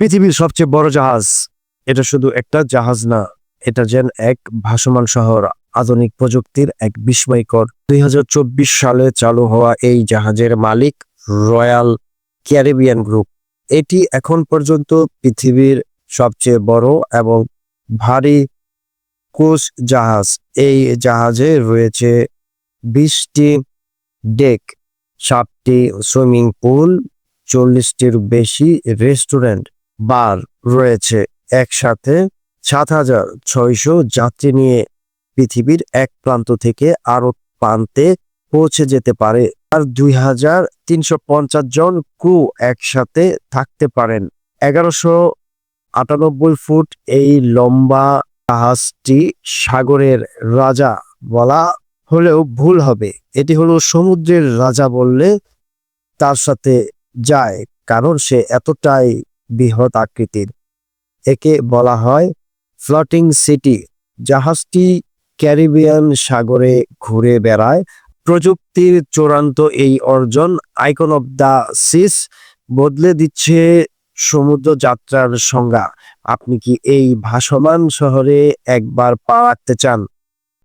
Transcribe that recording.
পৃথিবীর সবচেয়ে বড় জাহাজ। এটা শুধু একটা জাহাজ না, এটা যেন এক ভাসমান শহর, আধুনিক প্রযুক্তির এক বিস্ময়কর। দুই হাজার চব্বিশ সালে চালু হওয়া এই জাহাজের মালিক রয়্যাল ক্যারিবিয়ান গ্রুপ। এটি এখন পর্যন্ত পৃথিবীর সবচেয়ে বড় এবং ভারী কোচ জাহাজ। এই জাহাজে রয়েছে বিশটি ডেক, সাতটি সুইমিং পুল, চল্লিশটির বেশি রেস্টুরেন্ট বার রয়েছে একসাথে সাত হাজার ছয়শো যাত্রী নিয়ে পৃথিবীর এক প্রান্ত থেকে আরও প্রান্তে পৌঁছে যেতে পারে। আর দুই হাজার তিনশো পঞ্চাশ জন ক্রু একসাথে থাকতে পারেন। এগারোশো আটানব্বই ফুট এই লম্বা জাহাজটি সাগরের রাজা বলা হলেও ভুল হবে। এটি হলো সমুদ্রের রাজা বললে তার সাথে যায়, কারণ সে এতটাই বৃহৎ আকৃতির। একে বলা হয় ফ্লটিং সিটি, জাহাজটি ক্যারিবিয়ান সাগরে ঘুরে বেড়ায়। প্রযুক্তির চূড়ান্ত এই অর্জন আইকন অব দ্য সিস বদলে দিচ্ছে সমুদ্র যাত্রার সংজ্ঞা। আপনি কি এই ভাসমান শহরে একবার পা রাখতে চান?